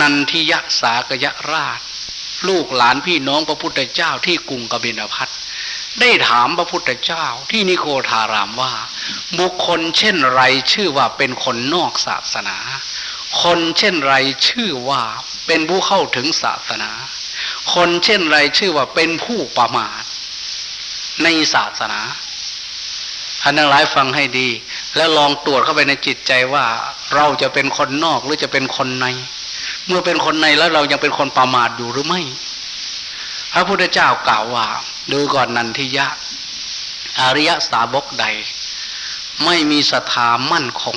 นันทิยะสากยราช ลูกหลานพี่น้องพระพุทธเจ้าที่กรุงกบินพัทได้ถามพระพุทธเจ้าที่นิโคทารามว่า บุคคลเช่นไรชื่อว่าเป็นคนนอกศาสนา คนเช่นไรชื่อว่าเป็นผู้เข้าถึงศาสนา คนเช่นไรชื่อว่าเป็นผู้ประมาท ในศาสนาท่านทั้งหลายฟังให้ดี แล้วลองตรวจเข้าไปในจิตใจว่า เราจะเป็นคนนอกหรือจะเป็นคนใน เมื่อเป็นคนในแล้วเรายังเป็นคนประมาทอยู่หรือไม่ พระพุทธเจ้ากล่าวว่า ดูก่อนนันทิยะ อริยสาวกใด ไม่มีศรัทธามั่นคง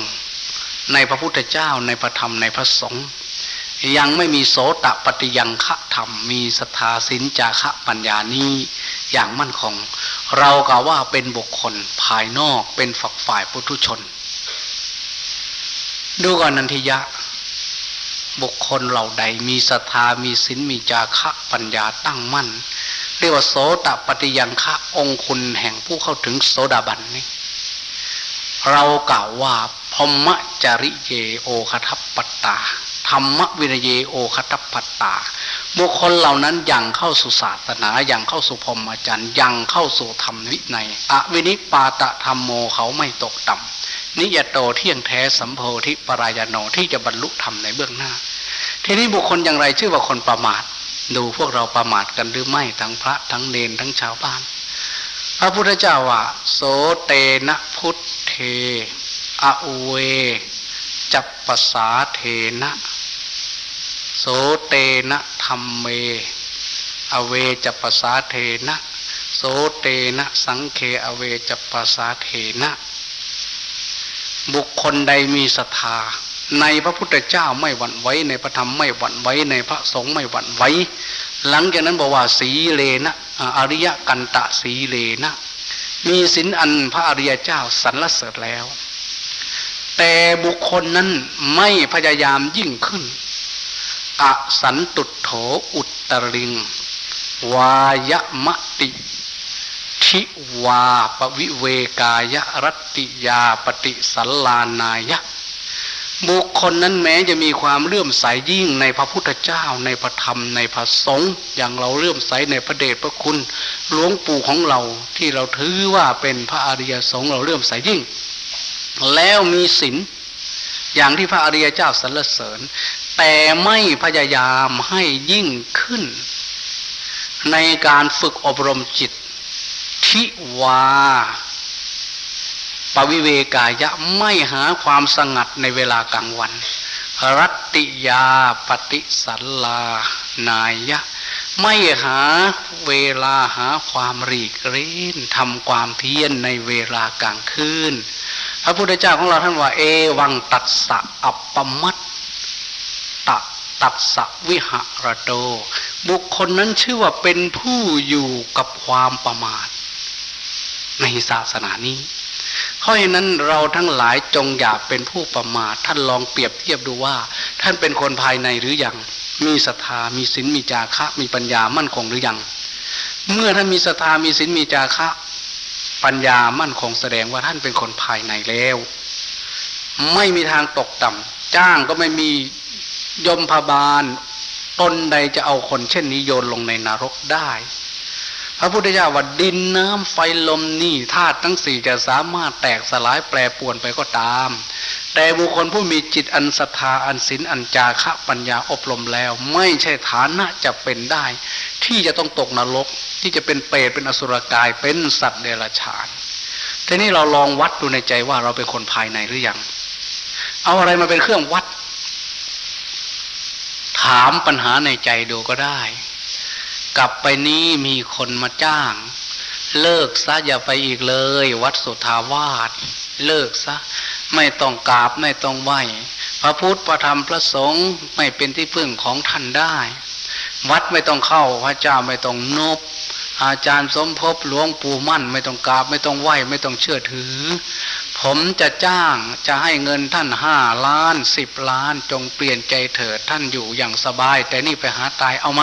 ในพระพุทธเจ้าในพระธรรมในพระสงฆ์ยังไม่มีโสตปฏิยังฆะธรรม มีศรัทธาสินจาคะปัญญานี้อย่างมั่นคง เรากล่าวว่าเป็นบุคคลภายนอกเป็นฝักฝ่ายปุถุชน ดูก่อนนันทิยะ บุคคลเหล่าใดมีศรัทธามีสินมีจาคะปัญญาตั้งมั่น เรียกว่าโสตปฏิยังคะองคุณแห่งผู้เข้าถึงโสดาบันนี้เรากล่าวว่าพมจริเยโอคทัปปตาธรรมวินเยโอคทัปปตา บุคคลเหล่านั้นยังเข้าสู่ศาสนายังเข้าสู่พรหมจรรย์ยังเข้าสู่ธรรมวินัยอวินิปาตะธรรมโมเขาไม่ตกต่ำ นิยโตเที่ยงแท้สัมโพธิปรายโนที่จะบรรลุธรรมในเบื้องหน้า ทีนี้บุคคลอย่างไรชื่อว่าคนประมาท ดูพวกเราประมาทกันหรือไม่ทั้งพระทั้งเนนทั้งชาวบ้าน พระพุทธเจ้าว่า โสเตนะพุทเทอเว จัปปสาเทนะโสเตนะธรรมเม อเวจัปปสาเทนะ โสเตนะสังเคอเวจัปปสาเทนะ บุคคลใดมีศรัทธา ในพระพุทธเจ้าไม่หวั่นไหวในพระธรรมไม่หวั่นไหวในพระสงฆ์ไม่หวั่นไหวหลังจากนั้นบอกว่าสีเลนะอริยกันตะสีเลนะมีสินอันพระอริยเจ้าสรรเสริญแล้ว แต่บุคคลนั้นไม่พยายามยิ่งขึ้นอสันตุโถอุตริง วายมติ ทิวาปวิเวกายรัตติยาปฏิสัลลานายะ บุคคลนั้นแม้จะมีความเลื่อมใสยิ่งในพระพุทธเจ้าในพระธรรมในพระสงฆ์อย่างเราเลื่อมใสในพระเดชพระคุณหลวงปู่ของเราที่เราถือว่าเป็นพระอริยสงฆ์เราเลื่อมใสยิ่ง แล้วมีศีลอย่างที่พระอริยเจ้าสรรเสริญ แต่ไม่พยายามให้ยิ่งขึ้น ในการฝึกอบรมจิต ทิวา ปวิเวกายะไม่หาความสงัดในเวลากลางวัน รัตติยาปฏิสัลลานายะ ไม่หาเวลาหาความรีกเร้นทำความเพียรในเวลากลางคืน พระพุทธเจ้าของเราท่านว่า เอวังตัดสะอัปปมัตตะตัดสะวิหระโด บุคคลนั้นชื่อว่าเป็นผู้อยู่กับความประมาท ในศาสนานี้เพราะฉะนั้นเราทั้งหลายจงอย่าเป็นผู้ประมาทท่านลองเปรียบเทียบดูว่า ท่านเป็นคนภายในหรือยังมีศรัทธามีศีลมีจาคะมีปัญญามั่นคงหรือยัง เมื่อท่านมีศรัทธามีศีลมีจาคะปัญญามั่นคงแสดงว่าท่านเป็นคนภายในแล้ว ไม่มีทางตกต่ำจ้างก็ไม่มียมพบาลตนใดจะเอาคนเช่นนี้โยนลงในนรกได้ พระพุทธเจ้าว่าดินน้ำไฟลมนี่ธาตุทั้งสี่จะสามารถแตกสลายแปรปวนไปก็ตาม แต่บุคคลผู้มีจิตอันศรัทธาอันศีลอันจาคะปัญญาอบรมแล้ว ไม่ใช่ฐานะจะเป็นได้ ที่จะต้องตกนรก ที่จะเป็นเปรตเป็นอสุรกายเป็นสัตว์เดรัจฉานทีนี้เราลองวัดดูในใจว่าเราเป็นคนภายในหรือยัง เอาอะไรมาเป็นเครื่องวัด ถามปัญหาในใจดูก็ได้ กลับไปนี้มีคนมาจ้าง เลิกซะอย่าไปอีกเลย วัดสุทาวาสเลิกซะ ไม่ต้องกราบไม่ต้องไหวพระพุทธพระธรรมพระสงฆ์ไม่เป็นที่พึ่งของท่านได้ วัดไม่ต้องเข้าพระเจ้าไม่ต้องนบอาจารย์สมภพหลวงปู่มั่น ไม่ต้องกราบไม่ต้องไหวไม่ต้องเชื่อถือ ผมจะจ้างจะให้เงินท่านห้าล้านสิบล้าน จงเปลี่ยนใจเถิดท่านอยู่อย่างสบาย แต่นี่ไปหาตายเอาไหม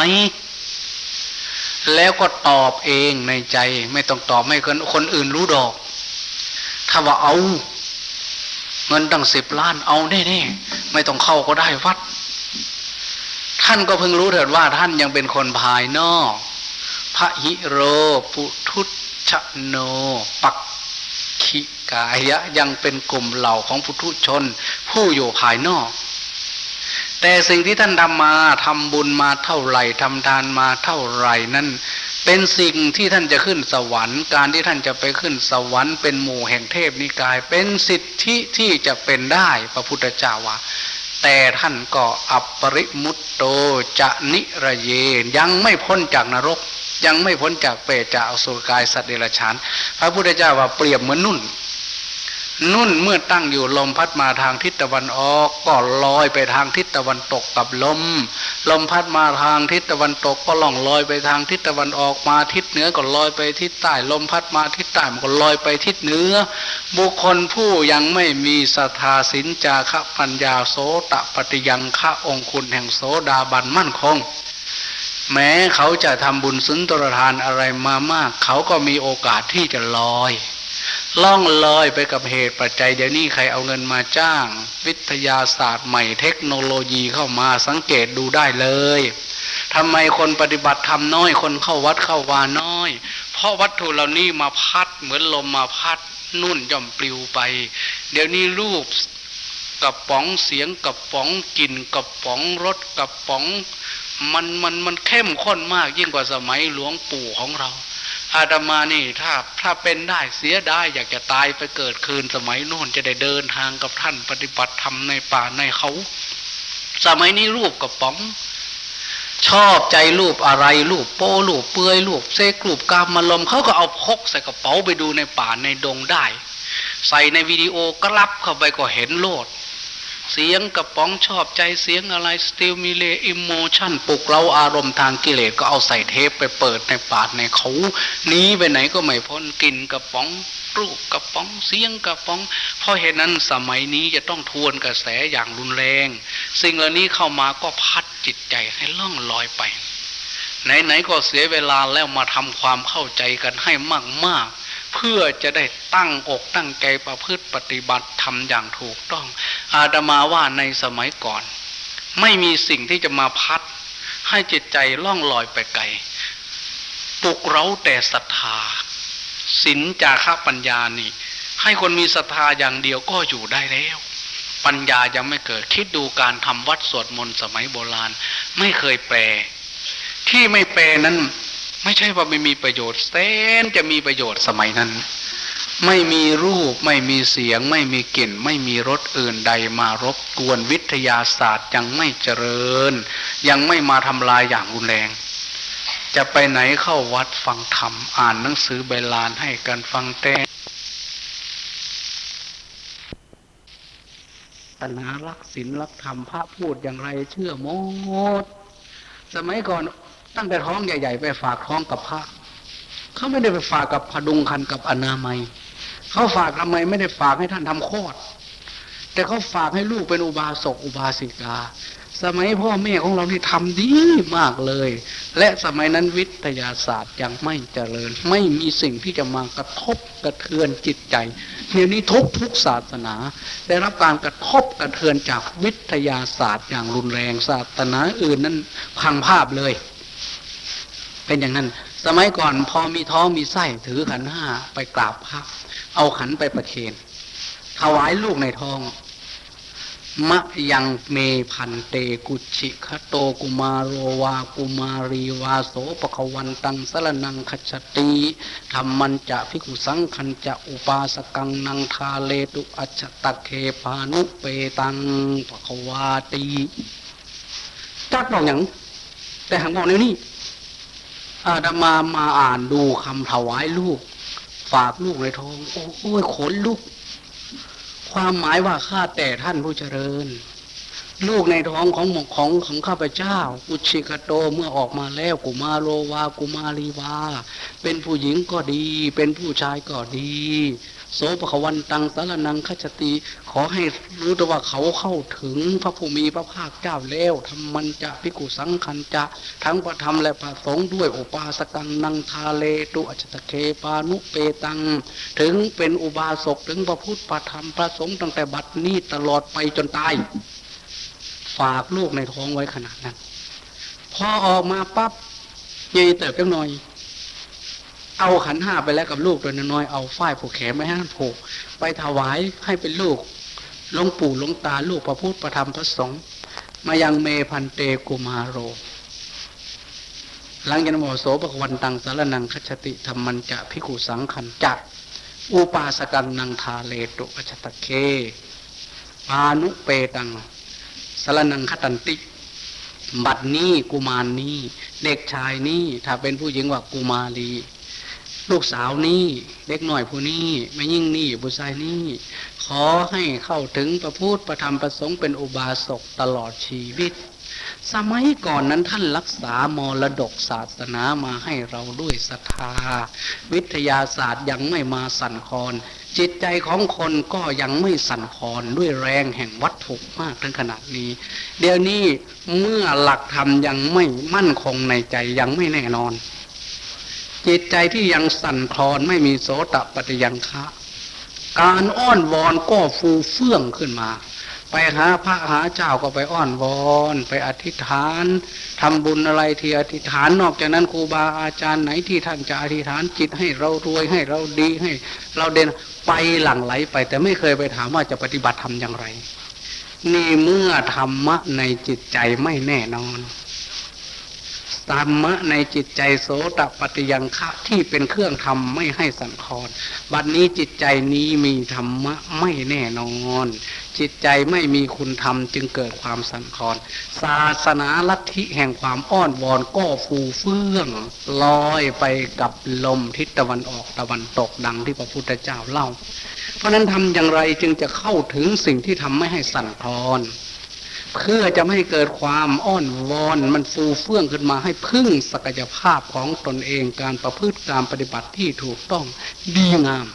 แล้วก็ตอบเองในใจ ไม่ต้องตอบให้คนคนอื่นรู้ดอก ถ้าว่าเอา เงินตั้งสิบล้านเอาแน่ๆไม่ต้องเข้าก็ได้วัด ท่านก็เพิ่งรู้เถิดว่าท่านยังเป็นคนภายนอกพระหิโรปุทุชโน ปักขิกายะยังเป็นกลุ่มเหล่าของปุถุชน ผู้อยู่ภายนอก แต่สิ่งที่ท่านทำมาทำบุญมาเท่าไหร่ทำทานมาเท่าไหร่นั้นเป็นสิ่งที่ท่านจะขึ้นสวรรค์ การที่ท่านจะไปขึ้นสวรรค์เป็นหมู่แห่งเทพนิกาย เป็นสิทธิที่จะเป็นได้พระพุทธเจ้าว่าแต่ท่านก็อัปปริมุตโตจะนิระเยยังไม่พ้นจากนรก ยังไม่พ้นจากเปรตจากอสุรกายสัตว์เดรัจฉาน พระพุทธเจ้าว่าเปรียบเหมือนนุ่น นุ่นเมื่อตั้งอยู่ลมพัดมาทางทิศตะวันออก ก็ลอยไปทางทิศตะวันตกกับลม ลมพัดมาทางทิศตะวันตกก็ล่องลอยไปทางทิศตะวันออกมาทิศเหนือก็ลอยไปทิศใต้ลมพัดมาทิศใต้มันก็ลอยไปทิศเหนือ บุคคลผู้ยังไม่มีศรัทธาสินจาคะปัญญาโสตปฏิยังคะองคุณแห่งโสดาบันมั่นคงแม้เขาจะทำบุญสุนทรทานอะไรมามาก เขาก็มีโอกาสที่จะลอย ล่องลอยไปกับเหตุปัจจัยเดี๋ยวนี้ใครเอาเงินมาจ้าง วิทยาศาสตร์ใหม่เทคโนโลยีเข้ามาสังเกตดูได้เลยทำไมคนปฏิบัติทำน้อยคนเข้าวัดเข้าวาน้อย เพราะวัตถุเหล่านี้มาพัดเหมือนลมมาพัดนุ่นย่อมปลิวไป เดี๋ยวนี้รูปกับป๋องเสียงกับป๋องกลิ่นกับป๋องรสกับป๋อง มันมันมันเข้มข้นมากยิ่งกว่าสมัยหลวงปู่ของเรา อาตมานี่ถ้าถ้าเป็นได้เสียได้อยากจะตายไปเกิดคืนสมัยโน้นจะได้เดินทางกับท่านปฏิบัติธรรมในป่าในเขา สมัยนี้รูปกับป๋อง ชอบใจรูปอะไรรูปโป้รูปเปื่อยรูปเซกรูปกามมาลมเขาก็เอาพกใส่กระเป๋าไปดูในป่าในดงได้ ใส่ในวิดีโอกลับเข้าไปก็เห็นโลด เสียงกระป๋องชอบใจเสียงอะไรสติลมิเลอิโมชันปลุกเราอารมณ์ทางกิเลสก็เอาใส่เทปไปเปิดในป่าในเขาหนีไปไหนก็ไม่พ้นกลินกระป๋องรูปกระป๋องเสียงกระป๋อง เพราะเหตุนั้นสมัยนี้จะต้องทวนกระแสอย่างรุนแรง สิ่งเหล่านี้เข้ามาก็พัดจิตใจให้ล่องลอยไป ไหนๆก็เสียเวลาแล้วมาทำความเข้าใจกันให้มากๆ พื่อจะได้ตั้งอกตั้งใจประพฤติปฏิบัติทำอย่างถูกต้อง อาตมาว่าในสมัยก่อน ไม่มีสิ่งที่จะมาพัด ให้จิตใจล่องลอยไปไกลปลุกเราแต่ศรัทธาศีลจาระปัญญานี่ ให้คนมีศรัทธาอย่างเดียวก็อยู่ได้แล้ว ปัญญายังไม่เกิดคิดดูการทำวัดสวดมนต์สมัยโบราณ ไม่เคยแปล ที่ไม่แปลนั้น ไม่ใช่ว่าไม่มีประโยชน์แสนจะมีประโยชน์สมัยนั้น ไม่มีรูปไม่มีเสียง ไม่มีกลิ่น ไม่มีรสอื่นใดมารบกวนวิทยาศาสตร์ยังไม่เจริญ ยังไม่มาทำลายอย่างรุนแรง จะไปไหนเข้าวัดฟังธรรมอ่านหนังสือใบลานให้กันฟังแต่ศาสนารักศีลรักธรรมพระพูดอย่างไรเชื่อหมด สมัยก่อน ตั้งแต่ท้องใหญ่ ๆ ไปฝากท้องกับพระเขาไม่ได้ไปฝากกับพดุงคันกับอนามัยเขาฝากทำไมไม่ได้ฝากให้ท่านทำคลอด แต่เขาฝากให้ลูกเป็นอุบาสกอุบาสิกา สมัยพ่อแม่ของเราที่ทำดีมากเลย และสมัยนั้นวิทยาศาสตร์ยังไม่เจริญ ไม่มีสิ่งที่จะมากระทบกระเทือนจิตใจเดี๋ยวนี้ทุกทุกศาสนา ได้รับการกระทบกระเทือนจากวิทยาศาสตร์อย่างรุนแรงศาสนาอื่นนั้นพังภาพเลย เป็นอย่างนั้น สมัยก่อนพอมีท้องมีไส้ถือขันห้าไปกราบพระเอาขันไปประเคนถวายลูกในท้อง มะยังเมพันเตกุชิคโตกุมาโรวากุมารีวาโสปะควันตังสรนังขจติธรรมันจะพิกุสังคันจะอุปาสกังนังทาเลตุอัจตะเคปานุเปตังปะควาตีจักบอกอย่างแต่หังบอกในนี้ อาตมามาอ่านดูคำถวายลูก ฝากลูกในท้อง โอ้ยขนลูก ความหมายว่าข้าแต่ท่านผู้เจริญ ลูกในท้องของของของข้าพเจ้า อุชิกโตเมื่อออกมาแล้วกุมาโรวากุมารีวา เป็นผู้หญิงก็ดี เป็นผู้ชายก็ดี โสปะขวันตังสารนังขจติขอให้รู้ตัวว่าเขาเข้าถึงพระผู้มีพระภาคเจ้าแล้วทำมันจะพิกุสังคันจะทั้งพระธรรมและพระสงฆ์ด้วยอุปาสกังนังทาเลตุอจจตเคปานุเปตัง ถึงเป็นอุบาสกถึงพระพุทธพระธรรมพระสงฆ์ตั้งแต่บัดนี้ตลอดไปจนตาย ฝากลูกในท้องไว้ขนาดนั้น พอออกมาปั๊บเยเติบจังหน่อย เอาขันห้าไปแล้วกับลูกตัวน้อยเอาฝ้ายผูกแขนไม่ให้มันผูก ไปถวายให้เป็นลูกหลวงปู่หลวงตาลูกพระพุทธพระธรรมพระสงฆ์มายังเมพันเตกุมาโร หลังจากนั้นบอกโสปวันตังสารนังคัจฉติธรรมันจะพิกุสังขันจะอุปาสกันนังทาเลตุอชตะเคปานุเปตังสารนังคตันติ บัดนี้กุมารนนี้ เด็กชายนี้ถ้าเป็นผู้หญิงว่ากุมารี ลูกสาวนี้เด็กหน่อยผู้นี้ไม่ยิ่งนี่ผู้ชายนี้ขอให้เข้าถึงประพูดประธรรมประสงค์เป็นอุบาสกตลอดชีวิต สมัยก่อนนั้นท่านรักษามรดกศาสนามาให้เราด้วยศรัทธา วิทยาศาสตร์ยังไม่มาสั่นคลอนจิตใจของคนก็ยังไม่สั่นคลอนด้วยแรงแห่งวัตถุมากถึงขนาดนี้ เดี๋ยวนี้เมื่อหลักธรรมยังไม่มั่นคงในใจยังไม่แน่นอน จิตใจที่ยังสั่นคลอนไม่มีโสตปฏิยังคะ การอ้อนวอนก็ฟูเฟื่องขึ้นมา ไปหาพระหาเจ้าก็ไปอ้อนวอน ไปอธิษฐานทำบุญอะไรที่อธิษฐานนอกจากนั้นครูบาอาจารย์ไหนที่ท่านจะอธิษฐานจิตให้เรารวยให้เราดีให้ เราเด่นไปหลั่งไหลไป แต่ไม่เคยไปถามว่าจะปฏิบัติทำอย่างไร นี่เมื่อธรรมะในจิตใจไม่แน่นอน ธรรมะในจิตใจโสตปฏิยังคะที่เป็นเครื่องทำไม่ให้สันคอนบัดนนี้จิตใจนี้มีธรรมะไม่แน่นอน จิตใจไม่มีคุณธรรมจึงเกิดความสันคอนศาสนาลัทธิแห่งความอ้อนวอนก็ฟูเฟื่องลอยไปกับลมทิศตะวันออกตะวันตกดังที่พระพุทธเจ้าเล่า เพราะนั้นทำอย่างไรจึงจะเข้าถึงสิ่งที่ทำไม่ให้สั่นคลอน เพื่อจะไม่ให้เกิดความอ้อนวอนมันฟูเฟื่องขึ้นมาให้พึ่งศักยภาพของตนเองการประพฤติการปฏิบัติที่ถูกต้องดีงาม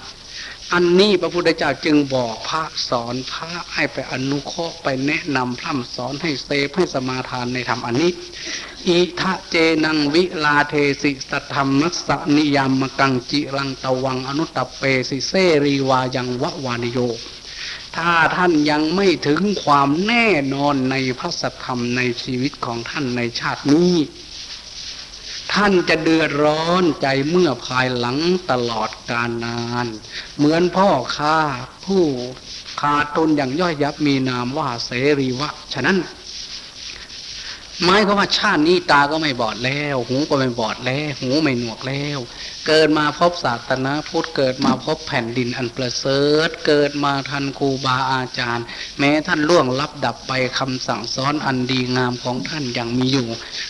อันนี้พระพุทธเจ้าจึงบอกพระสอนพระให้ไปอนุเคราะห์ไปแนะนำพร่ำสอนให้เซฟให้สมาทานในธรรมอันนี้ อิทะเจนังวิลาเทสิสัทธรรมัสสนิยามกังจิรังตวังอนุตตเปสิเสรีวายังวะวานิโย ถ้าท่านยังไม่ถึงความแน่นอนในพระสัทธรรมในชีวิตของท่านในชาตินี้ ท่านจะเดือดร้อนใจเมื่อภายหลังตลอดกาลนาน เหมือนพ่อค้าผู้ขาดตนอย่างย่อยยับมีนามว่าเสรีวะ ฉะนั้น หมายก็ว่าชาตินี้ตาก็ไม่บอดแล้ว หูก็ไม่บอดแล้ว หูไม่หนวกแล้ว เกิดมาพบศาสนาพุทธเกิดมาพบแผ่นดินอันประเสริฐเกิดมาทันครูบาอาจารย์ แม้ท่านล่วงลับดับไปคำสั่งสอนอันดีงามของท่านยังมีอยู่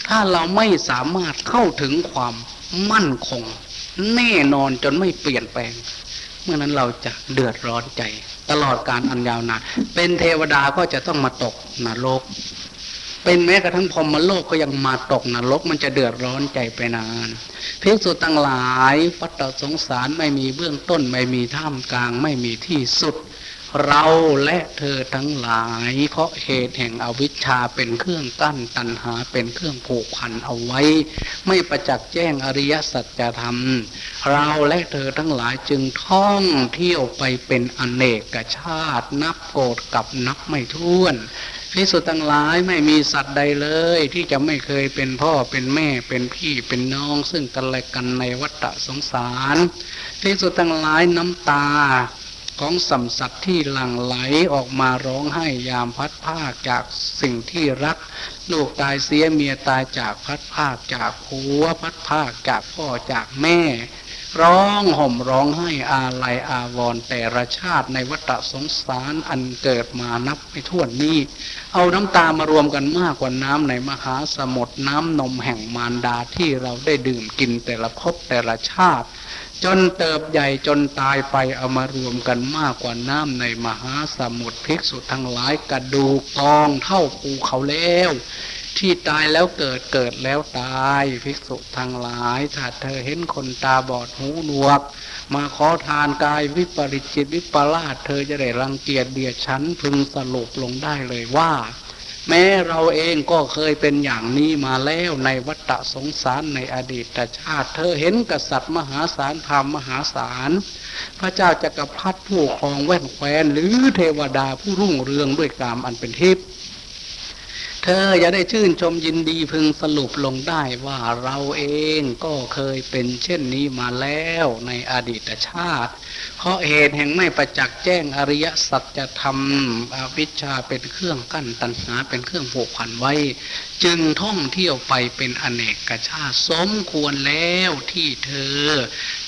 ถ้าเราไม่สามารถเข้าถึงความมั่นคง แน่นอนจนไม่เปลี่ยนแปลง เมื่อนั้นเราจะเดือดร้อนใจ ตลอดการอันยาวนานเป็นเทวดาก็จะต้องมาตกนรก เป็นแม้กระทั่งพรหมโลกก็ยังมาตกนรกมันจะเดือดร้อนใจไปนานภิกษุตั้งหลายวัฏสงสารไม่มีเบื้องต้นไม่มีท่ามกลางไม่มีที่สุด เราและเธอทั้งหลาย เพราะเหตุแห่งอวิชชาเป็นเครื่องกั้นตัณหาเป็นเครื่องผูกพันเอาไว้ ไม่ประจักษ์แจ้งอริยสัจธรรม เราและเธอทั้งหลายจึงท่องเที่ยวไปเป็นอเนกชาติ นับโกรธกับนับไม่ถ้วน พิสุทั้งหลายไม่มีสัตว์ใดเลย ที่จะไม่เคยเป็นพ่อเป็นแม่เป็นพี่เป็นน้อง ซึ่งกันและกันในวัฏสงสารพิสุทั้งหลายน้ำตาของสัมสัตว์ที่หลั่งไหลออกมาร้องไห้ยามพัดภาคจากสิ่งที่รัก ลูกตายเสียเมียตายจากพัดภาคจากผัวพัดภาคจากพ่อจากแม่ ร้องห่มร้องไห้อาลัยอาวร์แต่ละชาติในวัฏสงสารอันเกิดมานับไม่ถ้วนนี้ เอาน้ำตามารวมกันมากกว่าน้ำในมหาสมุทรน้ำนมแห่งมารดาที่เราได้ดื่มกินแต่ละภพแต่ละชาติ จนเติบใหญ่จนตายไปเอามารวมกันมากกว่าน้ำในมหาสมุทรภิกษุทั้งหลายกระดูกกองเท่าภูเขาแล้ว ที่ตายแล้วเกิดเกิดแล้วตายภิกษุทั้งหลายถ้าเธอเห็นคนตาบอดหูหนวก มาขอทานกายวิปริจิตวิปลาสเธอจะได้รังเกียจเดียดฉันพึงสรุปลงได้เลยว่า แม้เราเองก็เคยเป็นอย่างนี้มาแล้วในวัฏสงสารในอดีตชาติ เธอเห็นกษัตริย์มหาศาลพรามมหาศาลพระเจ้าจักรพรรดิผู้ครองแว่นแควนหรือเทวดาผู้รุ่งเรืองด้วยกามอันเป็นทิพย์ เธออย่าได้ชื่นชมยินดีพึงสรุปลงได้ว่าเราเองก็เคยเป็นเช่นนี้มาแล้วในอดีตชาติ เพราะเหตุแห่งไม่ประจักษ์แจ้งอริยสัจธรรมอวิชชาเป็นเครื่องกั้นตัณหาเป็นเครื่องผูกพันไว้ จึงท่องเที่ยวไปเป็นอเนกชาติสมควรแล้วที่เธอ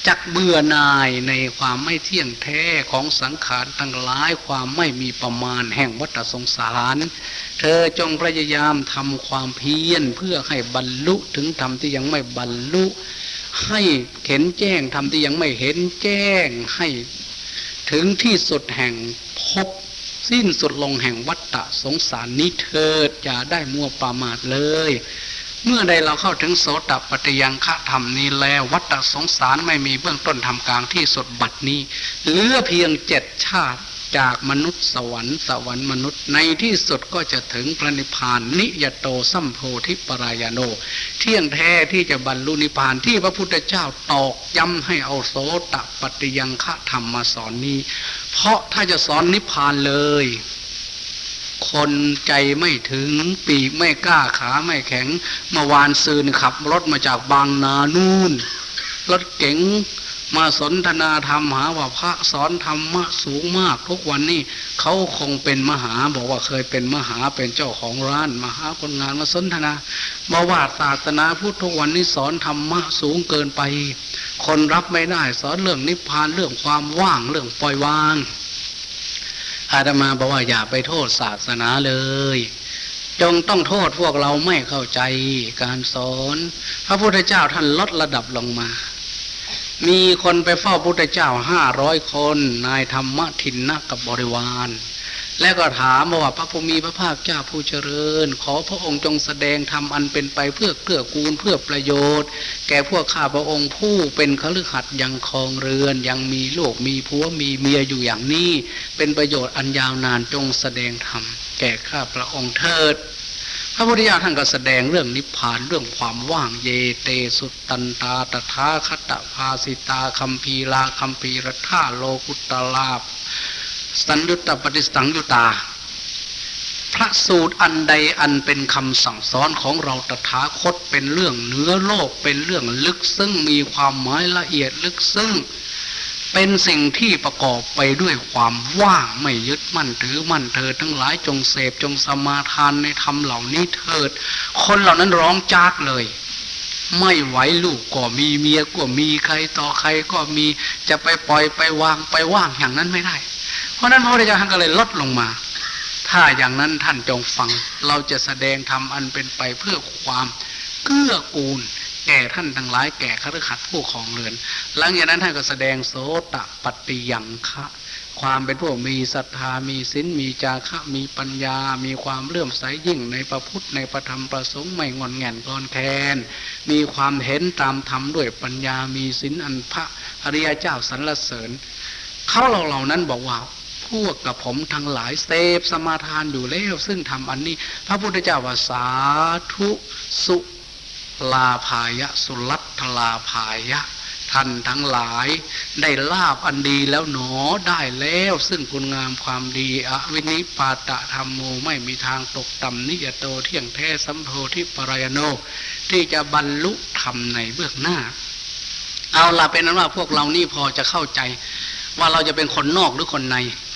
จักเบื่อหน่ายในความไม่เที่ยงแท้ของสังขารทั้งหลายความไม่มีประมาณแห่งวัฏสงสารเธอจงพยายามทำความเพียรเพื่อให้บรรลุถึงธรรมที่ยังไม่บรรลุ ให้เห็นแจ้งธรรมที่ยังไม่เห็นแจ้งให้ ถึงที่สุดแห่งพบสิ้นสุดลงแห่งวัฏฏะสงสารนี้เถิดอย่าได้มัวประมาทเลย เมื่อใดเราเข้าถึงโสตปฏิยังฆธรรมนี้แล้ว วัฏฏะสงสารไม่มีเบื้องต้นทำกลางที่สุดบัดนี้เหลือเพียงเจ็ดชาติ จากมนุษย์สวรรค์สวรรค์มนุษย์ในที่สุดก็จะถึงพระนิพพานนิยโตสัมโพธิปรายโน เที่ยงแท้ที่จะบรรลุนิพพานที่พระพุทธเจ้าตอกย้ำให้เอาโสตปฏิยังฆธรรมมาสอนนี้ เพราะถ้าจะสอนนิพพานเลย คนใจไม่ถึงปีกไม่กล้าขาไม่แข็งเมื่อวานซืนขับรถมาจากบางนานู่นรถเก๋ง มาสนทนาธรรมหาว่าพระสอนธรรมะสูงมาก ทุกวันนี้เขาคงเป็นมหาบอกว่าเคยเป็นมหาเป็นเจ้าของร้านมหาคนงานมาสนทนาบอกว่าศาสนาพุทธทุกวันนี้สอนธรรมะสูงเกินไป คนรับไม่ได้สอนเรื่องนิพพานเรื่องความว่างเรื่องปล่อยวางอาตมาบอกว่าอย่าไปโทษศาสนาเลยจงต้องโทษพวกเราไม่เข้าใจการสอน พระพุทธเจ้าท่านลดระดับลงมา มีคนไปเฝ้าพุทธเจ้าห้าร้อยคน นายธรรมทินนะกับบริวาร แล้วก็ถามว่าพระภูมิพระภาคเจ้าผู้เจริญ ขอพระองค์จงแสดงธรรมอันเป็นไปเพื่อเกื้อกูลเพื่อประโยชน์ แก่พวกข้าพระองค์ผู้เป็นคฤหัสถ์ยังครองเรือน ยังมีลูกมีผัวมีเมียอยู่อย่างนี้ เป็นประโยชน์อันยาวนานจงแสดงธรรมแก่ข้าพระองค์เถิด พระพุทธเจ้าท่านก็แสดงเรื่องนิพพานเรื่องความว่างเยเตสุตันตาตถาคตภาสิตาคัมภีลาคัมภีรธาโลกุตลาภสันยุตตปฏิสังยุตา พระสูตรอันใดอันเป็นคำสั่งสอนของเราตถาคตเป็นเรื่องเนื้อโลกเป็นเรื่องลึกซึ้งมีความหมายละเอียดลึกซึ้ง เป็นสิ่งที่ประกอบไปด้วยความว่างไม่ยึดมั่นถือมั่นเถิดทั้งหลายจงเสพจงสมาทานในธรรมเหล่านี้เถิด คนเหล่านั้นร้องจากเลย ไม่ไหวลูกก็มีเมียก็มีใครต่อใครก็มีจะไปปล่อยไปวางไปว่างอย่างนั้นไม่ได้ เพราะนั้นพระพุทธเจ้าท่านก็เลยลดลงมา ถ้าอย่างนั้นท่านจงฟัง เราจะแสดงธรรมอันเป็นไปเพื่อความเกื้อกูล แก่ท่านทั้งหลายแก่คฤหัสถ์ผู้ของเรือน หลังจากนั้นท่านก็แสดงโสตปฏิยังคะความเป็นผู้มีศรัทธามีศีลมีจาคะมีปัญญา มีความเลื่อมใสยิ่งในพระพุทธในพระธรรมประสงค์ไม่งอนแง่นกลอนแคนมีความเห็นตามธรรมด้วยปัญญามีศีลอันพระอริยเจ้าสรรเสริญเขาเราเหล่านั้นบอกว่าพวกกับผมทั้งหลายเสพสมาทานอยู่แล้ว ซึ่งทำอันนี้ พระพุทธเจ้าว่าสาธุสุ ลาภายะ สุรัตลาภายะ ท่านทั้งหลายได้ลาบอันดีแล้วหนอได้แล้ว ซึ่งคุณงามความดีอวินิปาตะธรรมโมไม่มีทางตกต่ำนิยโตเที่ยงแท้สัมโพธิปรายโน ที่จะบรรลุธรรมในเบื้องหน้า เอาละเป็นนั้นว่าพวกเรานี่พอจะเข้าใจ ว่าเราจะเป็นคนนอกหรือคนใน